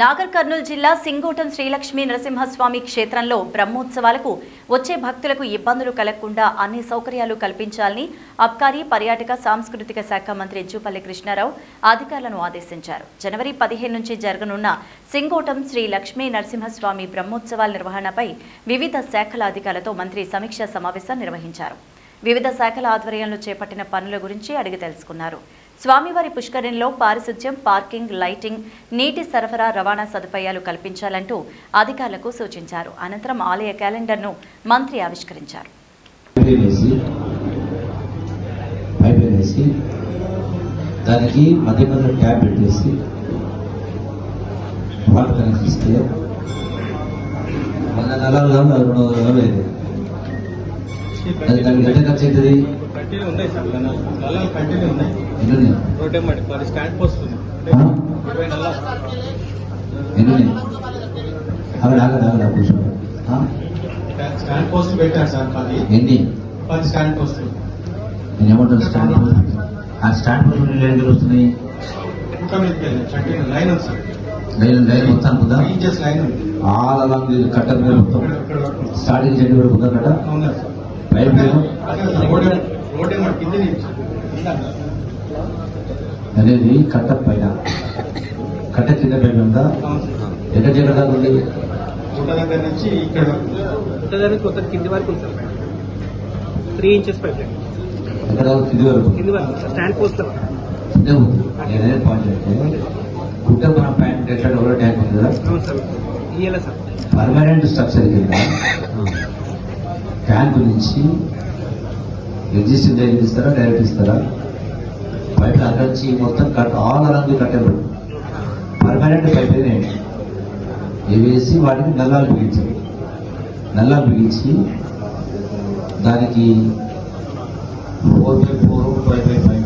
నాగర్ కర్నూలు జిల్లా సింగోటం శ్రీలక్ష్మీ నరసింహస్వామి క్షేత్రంలో బ్రహ్మోత్సవాలకు వచ్చే భక్తులకు ఇబ్బందులు కలగకుండా అన్ని సౌకర్యాలు కల్పించాలని అబ్కారీ పర్యాటక సాంస్కృతిక శాఖ మంత్రి జూపల్లి కృష్ణారావు అధికారులను ఆదేశించారు. జనవరి పదిహేను నుంచి జరగనున్న సింగోటం శ్రీ లక్ష్మీ నరసింహస్వామి బ్రహ్మోత్సవాల నిర్వహణపై వివిధ శాఖల అధికారులతో మంత్రి సమీక్షా సమావేశం నిర్వహించారు. వివిధ శాఖల ఆధ్వర్యంలో చేపట్టిన పనుల గురించి అడిగి తెలుసుకున్నారు. స్వామివారి పుష్కరిణిలో పారిశుధ్యం పార్కింగ్ లైటింగ్ నీటి సరఫరా రవాణా సదుపాయాలు కల్పించాలంటూ అధికారులకు సూచించారు. అనంతరం ఆలయ క్యాలెండర్ను మంత్రి ఆవిష్కరించారు. దానికి మధ్య మధ్య ట్యాబ్ పెట్టేసి వాటర్ కనెక్ట్ ఇస్తే వంద నలాలు కాదు రెండు వందల అది దానికి ఎంత ఖర్చు అవుతుంది? ఉన్నాయి సార్ నల్లాలు నల్లాలు కంటిన్యూ ఉన్నాయి. ఎన్ని రోడ్ ఏమండి పది స్టాండ్ పోస్ట్ ఉంది? ఇరవై ఎన్ని అక్కడ ఆగదు ఆగదు కూర్చో. ఆ? స్టాండ్ పోస్ట్ పెట్టారు సార్ పది ఎన్ని? పది స్టాండ్ నేను ఏమంటాను స్టాండ్ పోస్ట్? ఆ స్టాండ్ పోస్ట్ ఎన్ని లైన్లు వస్తున్నాయి? లైన్ ఉంది సార్. లైన్ లైన్ మొత్తానికి ఉందా? ఇంచెస్ లైన్ ఉంది. ఆల్ అలాంగ్ కట్టర్ మొత్తం. స్టార్టింగ్ చెట్టు కూడా ఉందా కట్ట? అనేది కట్ట పైన కట్ట కింద పైన ఉందా. ఎక్కడ ఎక్కడ దాకా ఉంది? గుట్ట దగ్గర నుంచి ఇక్కడ వరకు గుట్ట దగ్గర మొత్తం కింది వరకు ఉంది? Sir three inches pipeline ఎక్కడ దాకా కింది వరకు. కింది వరకు సార్ స్టాండ్ పోస్ట్లో కింద ఉంది. నేనే పాయింట్ అయితే కుట్ట మన ప్యాంట్ ఎట్లా డెవలప్ ట్యాంక్ ఉంది కదా? అవును సార్. ఇయ్యాల సార్? పర్మనెంట్ స్ట్రక్చర్ కింద? ఫ్యాన్ నుంచి ఎగ్జిస్టింగ్ డైరెక్ట్ ఇస్తారా డైరెక్ట్ ఇస్తారా? బయట అక్కడ నుంచి మొత్తం కట్ ఆల్ అలాంగ్ కట్టేవాడు పర్మనెంట్ పైప్ వేసి వాటికి నల్లాలు బిగించాలి. నల్లాలు బిగించి దానికి four five four five five five